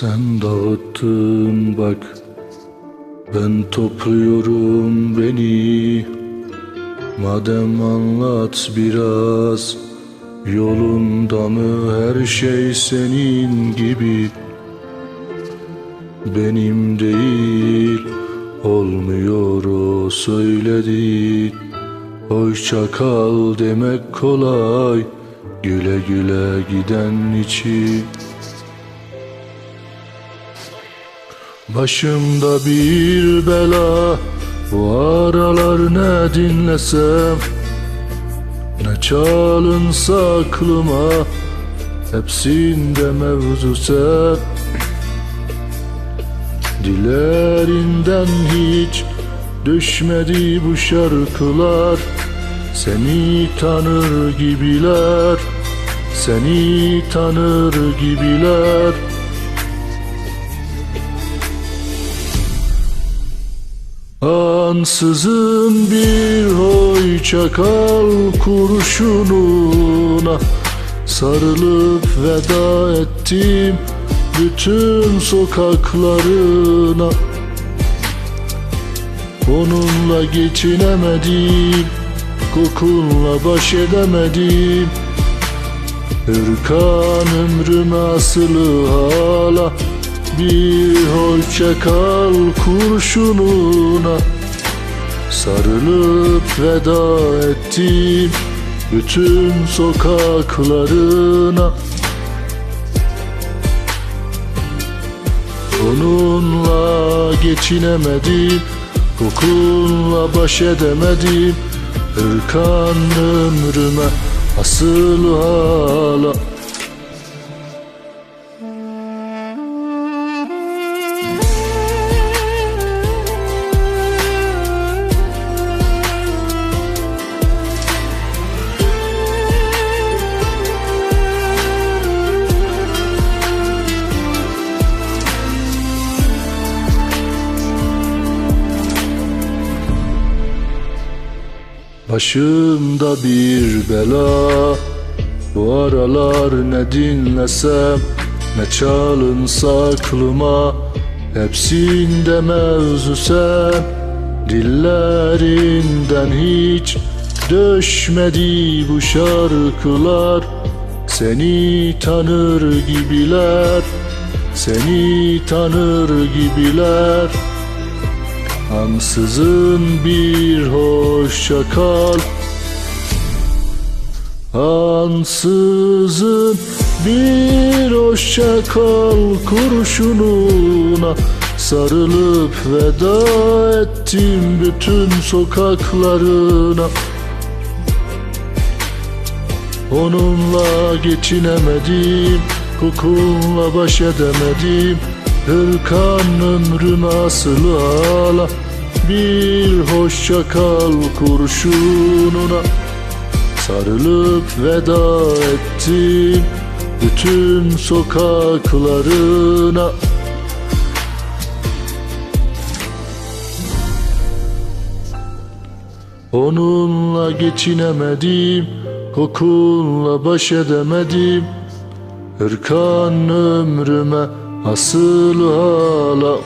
Sen dağıttın bak Ben topluyorum beni. Madem anlat biraz Yolunda mı her şey senin gibi. Benim değil Olmuyor o söyledi Hoşça kal demek kolay Güle güle giden için Başımda bir bela Bu aralar ne dinlesem? Ne çalınsa aklıma Hepsinde mevzu sen Dillerinden hiç Düşmedi bu şarkılar. Seni tanır gibiler Seni tanır gibiler Ansızın bir hoy çakal kurşununa Sarılıp veda ettim bütün sokaklarına. Onunla geçinemedim Kokunla baş edemedim Hırkan ömrüme asılı hala Bir hoşça kal kurşununa. Sarılıp veda ettim Bütün sokaklarına. Onunla geçinemedim Kokunla baş edemedim Hırkan ömrüme asıl hala Başımda bir bela. Bu aralar ne dinlesem Ne çalınsa aklıma Hepsinde mevzu sen. Dillerinden hiç Döşmedi bu şarkılar. Seni tanır gibiler Seni tanır gibiler Ansızın bir hoşça kal. Ansızın bir hoşça kal kurşununa Sarılıp veda ettim bütün sokaklarına. Onunla geçinemedim Kokunla baş edemedim Hırkan ömrüme asılı hala Bir hoşça kal kurşununa. Sarılıp veda ettim Bütün sokaklarına. Onunla geçinemedim Kokunla baş edemedim. Hırkan ömrüme asıl hala